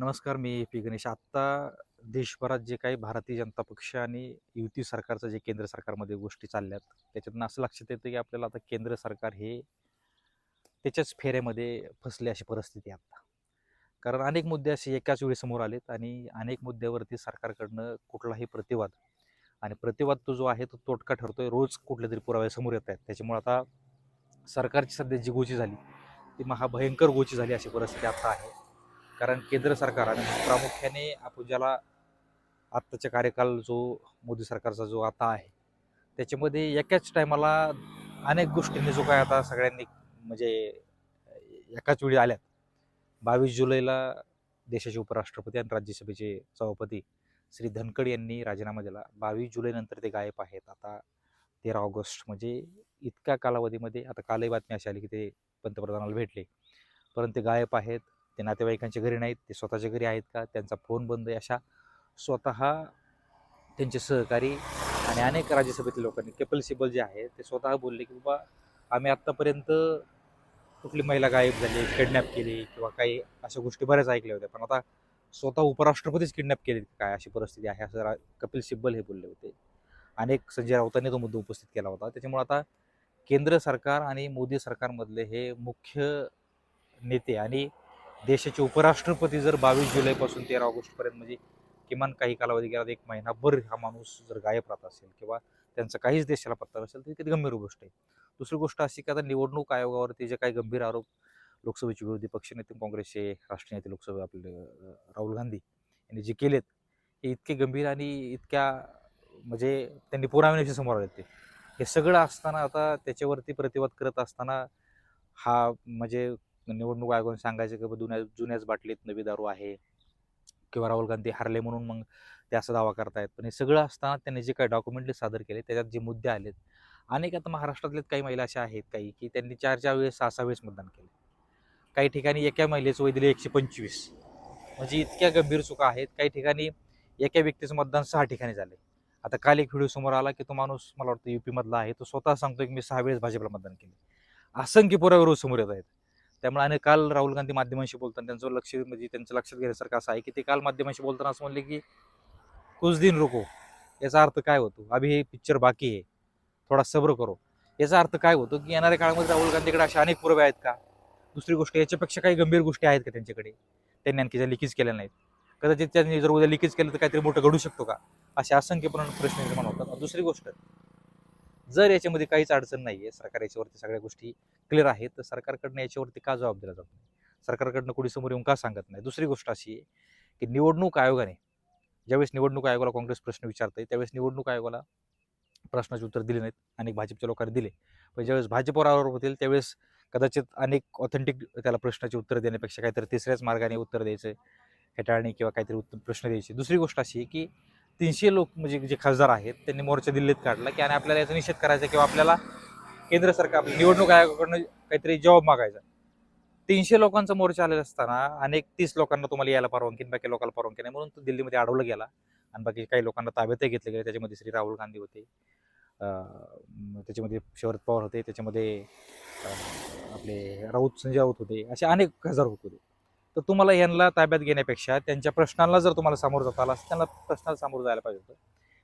नमस्कार मी पी. गणेश. आत्ता देशभरात जे काही भारतीय जनता पक्ष आणि युती सरकारचं जे केंद्र सरकारमध्ये गोष्टी चालल्यात त्याच्यातून असं लक्षात येतं की आपल्याला आता केंद्र सरकार हे त्याच्याच फेऱ्यामध्ये फसले अशी परिस्थिती आत्ता. आता कारण अनेक मुद्दे असे एकाच वेळी समोर आलेत आणि अनेक मुद्द्यावरती सरकारकडनं कुठलाही प्रतिवाद आणि प्रतिवाद तो जो आहे तो तोटका ठरतोय रोज कुठले तरी पुरावे समोर येत आहेत. त्याच्यामुळे आता सरकारची सध्या जी गोची झाली ती महाभयंकर गोची झाली अशी परिस्थिती आता आहे. कारण केंद्र सरकार आणि प्रामुख्याने आपण ज्याला आत्ताच्या कार्यकाल जो मोदी सरकारचा जो आता आहे त्याच्यामध्ये एकाच टायमाला अनेक गोष्टींनी जो काय आता सगळ्यांनी म्हणजे एकाच वेळी आल्यात. बावीस जुलैला देशाचे उपराष्ट्रपती आणि राज्यसभेचे सभापती श्री धनखड यांनी राजीनामा दिला. बावीस जुलैनंतर ते गायब आहेत. आता तेरा ऑगस्ट म्हणजे इतक्या कालावधीमध्ये आता कालही बातमी अशी आली की ते पंतप्रधानाला भेटले. परंतु ते गायब आहेत. ते नातेवाईकांच्या घरी नाहीत ते स्वतःच्या घरी आहेत का त्यांचा फोन बंद आहे अशा स्वतः त्यांचे सहकारी आणि अनेक राज्यसभेतील लोकांनी कपिल सिब्बल जे आहे ते स्वतः बोलले की बाबा आम्ही आत्तापर्यंत कुठली महिला गायब झाली किडनॅप केली किंवा काही अशा गोष्टी बऱ्याच ऐकल्या होत्या पण आता स्वतः उपराष्ट्रपतीच किडनॅप केले काय अशी परिस्थिती आहे असं कपिल सिब्बल हे बोलले होते. अनेक संजय राऊतांनी तो मुद्दा उपस्थित केला होता. त्याच्यामुळे आता केंद्र सरकार आणि मोदी सरकारमधले हे मुख्य नेते आणि देशाचे उपराष्ट्रपती जर बावीस जुलैपासून तेरा ऑगस्टपर्यंत म्हणजे किमान काही कालावधी गेला एक महिनाभर हा माणूस जर गायब राहत असेल किंवा त्यांचा काहीच देशाला पत्ता नसेल तर किती गंभीर गोष्ट आहे. दुसरी गोष्ट अशी की आता निवडणूक आयोगावरती जे काही गंभीर आरोप लोकसभेचे विरोधी पक्षनेते काँग्रेसचे राष्ट्रीय नेते लोकसभा आपले राहुल गांधी यांनी जे केलेत हे इतके गंभीर आणि इतक्या म्हणजे त्यांनी पुराव्याविषयी समोर आले ते. हे सगळं असताना आता त्याच्यावरती प्रतिवाद करत असताना हा म्हणजे निवडणूक आयोगाने सांगायचं की जुन्या जुन्याच बाटलीत नवी दारू आहे किंवा राहुल गांधी हरले म्हणून मग ते असा दावा करतायत. पण हे सगळं असताना त्यांनी जे काही डॉक्युमेंटरी सादर केले त्याच्यात जे मुद्दे आलेत अनेक आता महाराष्ट्रातले काही महिला अशा आहेत काही की त्यांनी चार चार वेळेस सहा सहा वेळेस मतदान केले. काही ठिकाणी एका महिलेचं वय दिले एकशे पंचवीस. म्हणजे इतक्या गंभीर चुका आहेत काही ठिकाणी एका व्यक्तीचं मतदान सहा ठिकाणी झाले आता काल एक व्हिडिओ समोर आला की तो माणूस मला वाटतं युपीमधला आहे तो स्वतः सांगतो की मी सहा वेळेस भाजपला मतदान केले असंख्य पुरावे समोर येत आहेत. त्यामुळे आणि काल राहुल गांधी माध्यमांशी बोलताना त्यांचं लक्ष म्हणजे त्यांचं लक्षात घेण्यासारखं असं आहे की ते काल माध्यमांशी बोलताना असं म्हणले की कुछ दिन रुको. याचा अर्थ काय होतो? अभि हे पिक्चर बाकी आहे. थोडा सब्र करो. याचा अर्थ काय होतो की येणाऱ्या काळामध्ये राहुल गांधीकडे अशा अनेक पुरावे आहेत का? दुसरी गोष्ट याच्यापेक्षा काही गंभीर गोष्टी आहेत का त्यांच्याकडे? त्यांनी आणखी ज्या लिकेज केल्या नाहीत. कदाचित त्यांनी जर उद्या लिकेज केलं तर काहीतरी मोठं घडू शकतो का? असे असंख्य प्रश्न निर्माण होतात. दुसरी गोष्ट जर याच्यामध्ये काहीच अडचण नाही आहे सरकार याच्यावरती सगळ्या गोष्टी क्लिअर आहेत तर सरकारकडनं याच्यावरती का जबाब दिला जात नाही? सरकारकडनं कोणी समोर येऊन का सांगत नाही? दुसरी गोष्ट अशी आहे की निवडणूक आयोगाने ज्यावेळेस निवडणूक आयोगाला काँग्रेस प्रश्न विचारते त्यावेळेस निवडणूक आयोगाला प्रश्नाचे उत्तर दिले नाहीत अनेक भाजपच्या लोकांनी दिले. पण ज्यावेळेस भाजपवर आरोप होतील त्यावेळेस कदाचित अनेक ऑथेंटिक त्याला प्रश्नाचे उत्तर देण्यापेक्षा काहीतरी तिसऱ्याच मार्गाने उत्तर द्यायचं हेटाळणे किंवा काहीतरी उत्तर प्रश्न द्यायचे. दुसरी गोष्ट अशी आहे की तीनशे लोक म्हणजे जे खासदार आहेत त्यांनी मोर्चा दिल्लीत काढला की आणि आपल्याला याचा निषेध करायचा किंवा आपल्याला केंद्र सरकार आपल्या निवडणूक आयोगाकडनं काहीतरी जॉब मागायचा. तीनशे लोकांचा मोर्चा आलेला असताना अनेक तीस लोकांना तुम्हाला यायला परवानगी बाकी लोकांना परवानगी नाही. म्हणून तो दिल्लीमध्ये अडवला गेला. आणि बाकी काही लोकांना ताब्यातही घेतले गेले. त्याच्यामध्ये श्री राहुल गांधी होते. त्याच्यामध्ये शरद पवार होते. त्याच्यामध्ये आपले राऊत संजय राऊत होते. असे अनेक खासदार होत होते. तर तुम्हाला यांना ताब्यात घेण्यापेक्षा त्यांच्या प्रश्नांना जर तुम्हाला सामोरं जाता आला त्यांना प्रश्नाला सामोरं जायला पाहिजे होतं.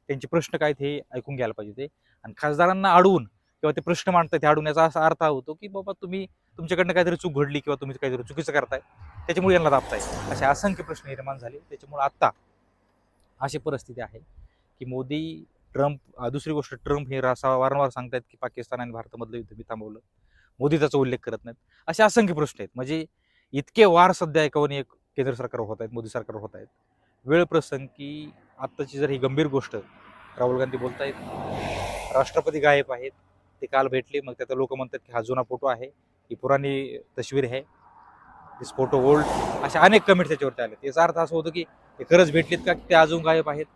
त्यांचे प्रश्न काय ते ऐकून घ्यायला पाहिजे होते. आणि खासदारांना अडवून किंवा ते प्रश्न मांडतात ते अडवण्याचा असा अर्थ होतो की बाबा तुम्ही तुमच्याकडनं काहीतरी चूक घडली किंवा तुम्ही काहीतरी चुकीचं करताय त्याच्यामुळे यांना दाबताय. असे असंख्य प्रश्न निर्माण झाले. त्याच्यामुळे आत्ता अशी परिस्थिती आहे की मोदी ट्रम्प दुसरी गोष्ट ट्रम्प हे रासा वारंवार सांगतायत की पाकिस्तान आणि भारतामधलं युद्ध मी थांबवलं. मोदी त्याचा उल्लेख करत नाहीत. असे असंख्य प्रश्न आहेत. म्हणजे इतके वार सध्या एकावर एक केंद्र सरकार होत आहेत मोदी सरकार होत आहेत. वेळ प्रसंग की आत्ताची जर ही गंभीर गोष्ट राहुल गांधी बोलतायत राष्ट्रपती गायब आहेत ते काल भेटले मग त्यात लोक म्हणतात की हा जुना फोटो आहे ही पुराणी तस्वीर आहे. दिस फोटो ओल्ड अशा अनेक कमेंट त्याच्यावरती आले याचा अर्थ असं होतं की ते खरंच भेटलीत का ते अजून गायब आहेत?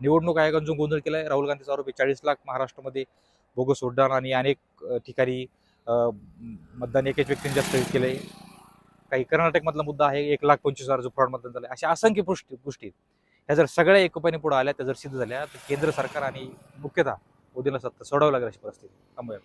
निवडणूक आयोगाने जो गोंधळ आहे राहुल गांधीचा आरोप चाळीस लाख महाराष्ट्रामध्ये बोगस उड्डाण आणि अनेक ठिकाणी मतदान एकाच व्यक्तीने जास्त आहे काही कर्नाटकमधला मुद्दा आहे एक लाख पंचवीस हजार जो फ्रॉड मतदान झालं अशा असंख्य गोष्टी गोष्टी ह्या जर सगळ्या एकोपाने पुढे आल्या त्या जर सिद्ध झाल्या तर केंद्र सरकार आणि मुख्यतः मोदीला सत्ता सोडावं लागेल अशी परिस्थिती थांबूया.